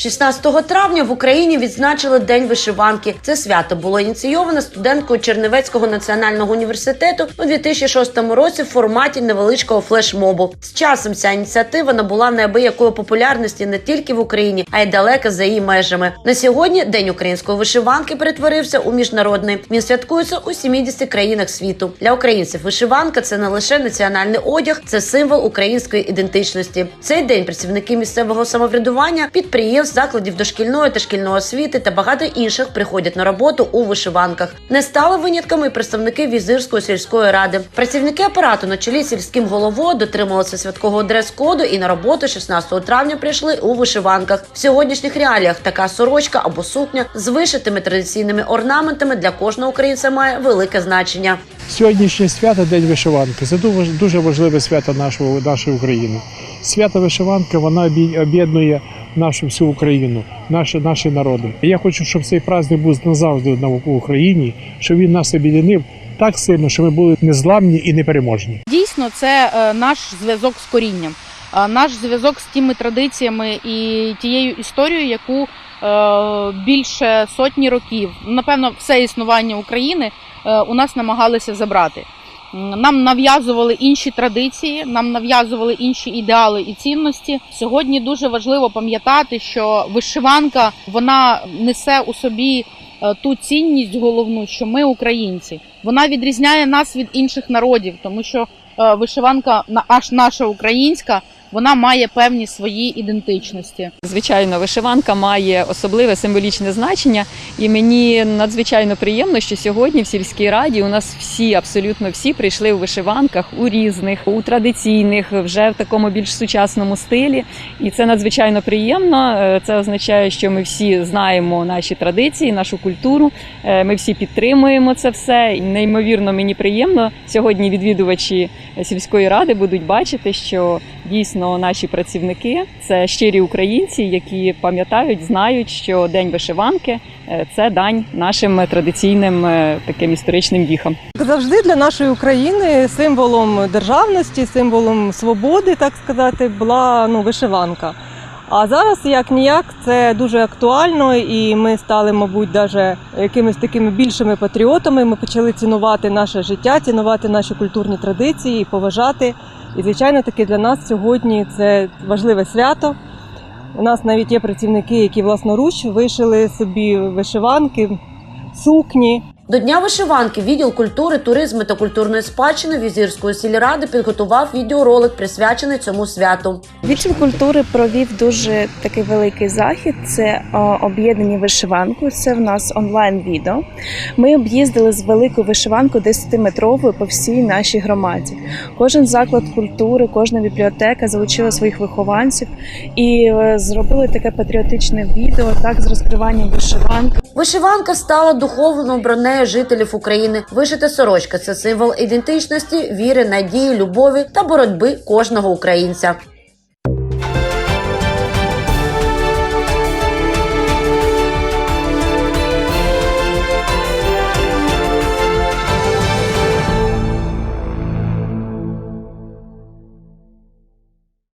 16 травня в Україні відзначили День вишиванки. Це свято було ініційовано студенткою Чернівецького національного університету у 2006 році в форматі невеличкого флешмобу. З часом ця ініціатива набула неабиякої популярності не тільки в Україні, а й далеко за її межами. На сьогодні День української вишиванки перетворився у міжнародний. Він святкується у 70 країнах світу. Для українців вишиванка це не лише національний одяг, це символ української ідентичності. Цей день працівники місцевого самоврядування, підприємств, закладів дошкільної та шкільної освіти та багато інших приходять на роботу у вишиванках. Не стали винятками і представники візирської сільської ради. Працівники апарату на чолі сільським головою дотрималися святкового дрес-коду і на роботу 16 травня прийшли у вишиванках. В сьогоднішніх реаліях така сорочка або сукня з вишитими традиційними орнаментами для кожного українця має велике значення. Сьогоднішнє свято День вишиванки. Це дуже- важливе свято нашого, нашої України. Свято вишиванки вона об'є- об'єднує нашу всю Україну, наші, наші народи. Я хочу, щоб цей праздник був назавжди на в Україні, щоб він нас об'єднав так сильно, що ми були незламні і непереможні. Дійсно, це е, наш зв'язок з корінням, е, наш зв'язок з тими традиціями і тією історією, яку е, більше сотні років, напевно, все існування України у нас намагалися забрати. Нам нав'язували інші традиції, нам нав'язували інші ідеали і цінності. Сьогодні дуже важливо пам'ятати, що вишиванка вона несе у собі е, ту цінність головну, що ми українці. Вона відрізняє нас від інших народів, тому що е, вишиванка аж наша українська, вона має певні свої ідентичності. Звичайно, вишиванка має особливе символічне значення, і мені надзвичайно приємно, що сьогодні в сільській раді у нас всі, абсолютно всі, прийшли у вишиванках у різних, у традиційних, вже в такому більш сучасному стилі. І це надзвичайно приємно. Е, Це означає, що ми всі знаємо наші традиції, нашу культуру. Е, Ми всі підтримуємо це все. І неймовірно мені приємно сьогодні. Відвідувачі сільської ради будуть бачити, що дійсно наші працівники це щирі українці, які пам'ятають, знають, що день вишиванки е, це дань нашим традиційним е, таким історичним віхам. Завжди для нашої України символом державності, символом свободи, так сказати, була ну, вишиванка. А зараз як ніяк це дуже актуально, і ми стали, мабуть, даже якимись такими більшими патріотами. Ми почали цінувати наше життя, цінувати наші культурні традиції, і поважати. І, звичайно, таки для нас сьогодні це важливе свято. У нас навіть є працівники, які власноруч вишили собі вишиванки, сукні. До Дня вишиванки відділ культури, туризму та культурної спадщини Візірської сільради підготував відеоролик, присвячений цьому святу. Відділ культури провів дуже такий великий захід. Це об'єднані вишиванку. Це в нас онлайн відео. Ми об'їздили з великою вишиванкою 10-метровою по всій нашій громаді. Кожен заклад культури, кожна бібліотека залучила своїх вихованців і е, зробили таке патріотичне відео, так з розкриванням вишиванки. Вишиванка стала духовною бронею жителів України. Вишита сорочка це символ ідентичності, віри, надії, любові та боротьби кожного українця.